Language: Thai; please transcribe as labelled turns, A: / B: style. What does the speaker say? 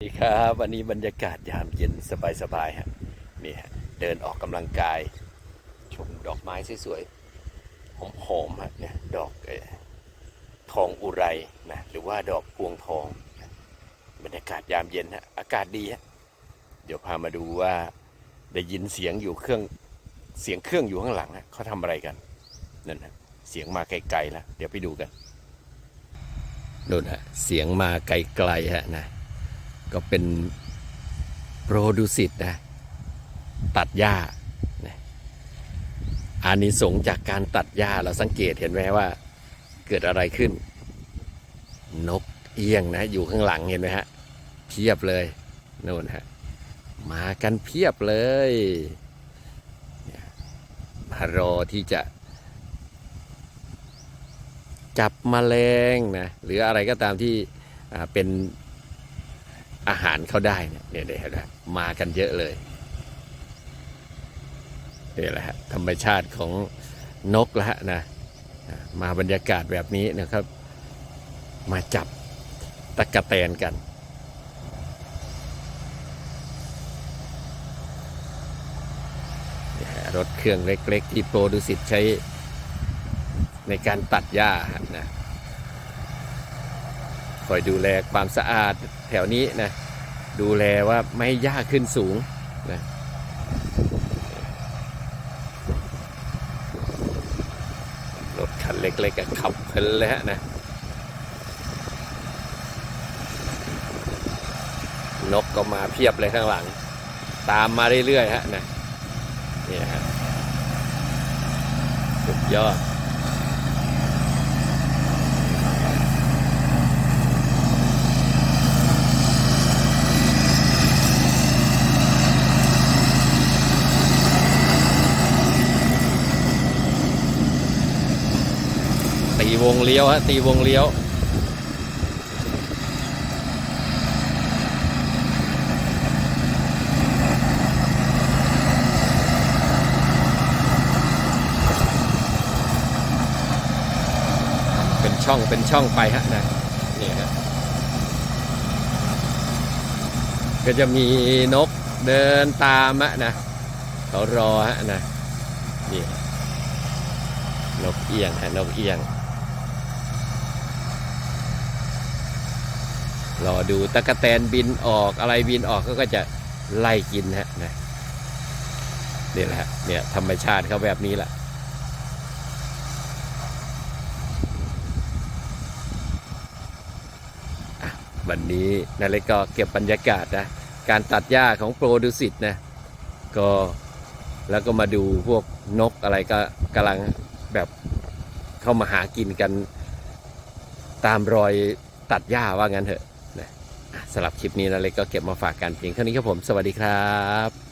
A: สวัสดีครับวันนี้บรรยากาศยามเย็นสบายๆฮะนี่ฮะเดินออกกำลังกาย ชมดอกไม้สวยๆหอมๆฮะเนี่ยดอกทองอุไรนะหรือว่าดอกพวงทอง บรรยากาศยามเย็นฮะอากาศดีฮะเดี๋ยวพามาดูว่าได้ยินเสียงอยู่เครื่องเสียงเครื่องอยู่ข้างหลังฮะเขาทำอะไรกันนั่นฮะเสียงมาไกลๆแล้วเดี๋ยวไปดูกันนู่นฮะเสียงมาไกลๆฮะนะ ก็เป็นโปรดูสิตนะตัดหญ้าอานิสงส์จากการตัดหญ้าเราสังเกตเห็นไหมว่าเกิดอะไรขึ้น นกเอี้ยงนะ อยู่ข้างหลังเห็นไหมฮะเพียบเลยโน่นฮะมากันเพียบเลยมารอที่จะ จับมแมลงนะหรืออะไรก็ตามที่เป็น อาหารเขาได้เนี่ยเนี่ยเห็นไหมมากันเยอะเลยนี่แหละฮะธรรมชาติของนกละนะมาบรรยากาศแบบนี้นะครับ มาจับตะกะแตนกันรถเครื่องเล็ก ๆ ที่โปรดุสิตใช้ในการตัดหญ้านะ คอยดูแลความสะอาดแถวนี้นะดูแลว่าไม่ให้หญ้าขึ้นสูงนะรถคันเล็กๆก็ขับเพลินเลยฮะนะนกก็มาเพียบเลยข้างหลัง ตามมาเรื่อยๆฮะนะนี่ฮะสุดยอด ตีวงเลี้ยวฮะตีวงเลี้ยวเป็นช่องเป็นช่องไปฮะนะนี่ฮะก็จะมีนกเดินตามฮะนะเขารอฮะนะนี่นกเอียงฮะนกเอียง รอดูตะกะแตนบินออกอะไรบินออกก็จะไล่กินฮะนะนี่แหละเนี่ยธรรมชาติเขาแบบนี้แหละวันนี้นาเล็กก็เก็บบรรยากาศนะการตัดหญ้าของโปรดูสิตนะก็แล้วก็มาดูพวกนกอะไรก็กำลังแบบเข้ามาหากินกันตามรอยตัดหญ้าว่างั้นเถอะ สำหรับคลิปนี้นะเล็กก็เก็บมาฝากกันเพียงเท่านี้ครับผม สวัสดีครับ